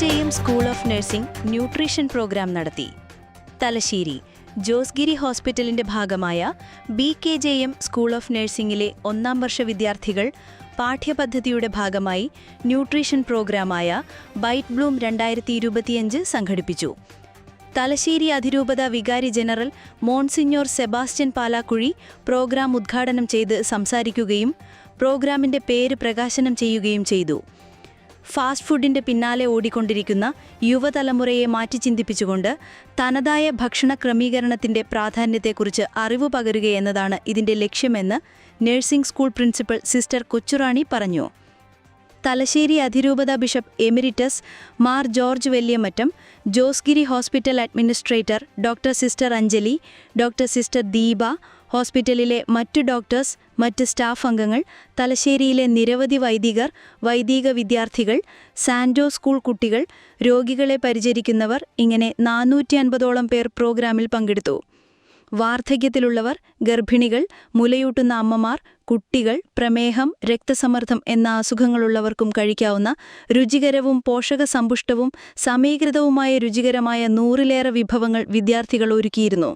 School of nursing nutrition programme നടത്തി. തലശ്ശേരി ജോസ്ഗിരി ഹോസ്പിറ്റലിന്റെ ഭാഗമായ B K J M school of നഴ്സിംഗിലെ ഒന്നാം വർഷ വിദ്യാർത്ഥികൾ പാഠ്യപദ്ധതിയുടെ ഭാഗമായി ന്യൂട്രീഷൻ പ്രോഗ്രാമായ ബൈറ്റ് ബ്ലൂം രണ്ടായിരത്തി ഇരുപത്തിയഞ്ച് സംഘടിപ്പിച്ചു. തലശ്ശേരി അതിരൂപത വികാരി general monsignor Sebastian Palakuzhi programme ഉദ്ഘാടനം ചെയ്ത് സംസാരിക്കുകയും പ്രോഗ്രാമിന്റെ പേര് പ്രകാശനം ചെയ്യുകയും ചെയ്തു. ഫാസ്റ്റ് ഫുഡിന്റെ പിന്നാലെ ഓടിക്കൊണ്ടിരിക്കുന്ന യുവതലമുറയെ മാറ്റി ചിന്തിപ്പിച്ചുകൊണ്ട് തനതായ ഭക്ഷണ ക്രമീകരണത്തിന്റെ പ്രാധാന്യത്തെക്കുറിച്ച് അറിവ് പകരുകയെന്നതാണ് ഇതിന്റെ ലക്ഷ്യമെന്ന് nursing school principal sister Kochurani പറഞ്ഞു. തലശ്ശേരി അതിരൂപത bishop emeritus Mar George Valliyamattam Josgiri hospital administrator doctor sister Anjali doctor sister Deepa ഹോസ്പിറ്റലിലെ മറ്റു ഡോക്ടേഴ്സ് മറ്റ് സ്റ്റാഫ് അംഗങ്ങൾ തലശ്ശേരിയിലെ നിരവധി വൈദികർ വൈദിക വിദ്യാർത്ഥികൾ സാൻഡോ സ്കൂൾ കുട്ടികൾ രോഗികളെ പരിചരിക്കുന്നവർ ഇങ്ങനെ നാനൂറ്റി അൻപതോളം പേർ പ്രോഗ്രാമിൽ പങ്കെടുത്തു. വാർദ്ധക്യത്തിലുള്ളവർ ഗർഭിണികൾ മുലയൂട്ടുന്ന അമ്മമാർ കുട്ടികൾ പ്രമേഹം രക്തസമ്മർദ്ദം എന്ന അസുഖങ്ങളുള്ളവർക്കും കഴിക്കാവുന്ന രുചികരവും പോഷകസമ്പുഷ്ടവും സമീകൃതവുമായ രുചികരമായ നൂറിലേറെ വിഭവങ്ങൾ വിദ്യാർത്ഥികൾ ഒരുക്കിയിരുന്നു.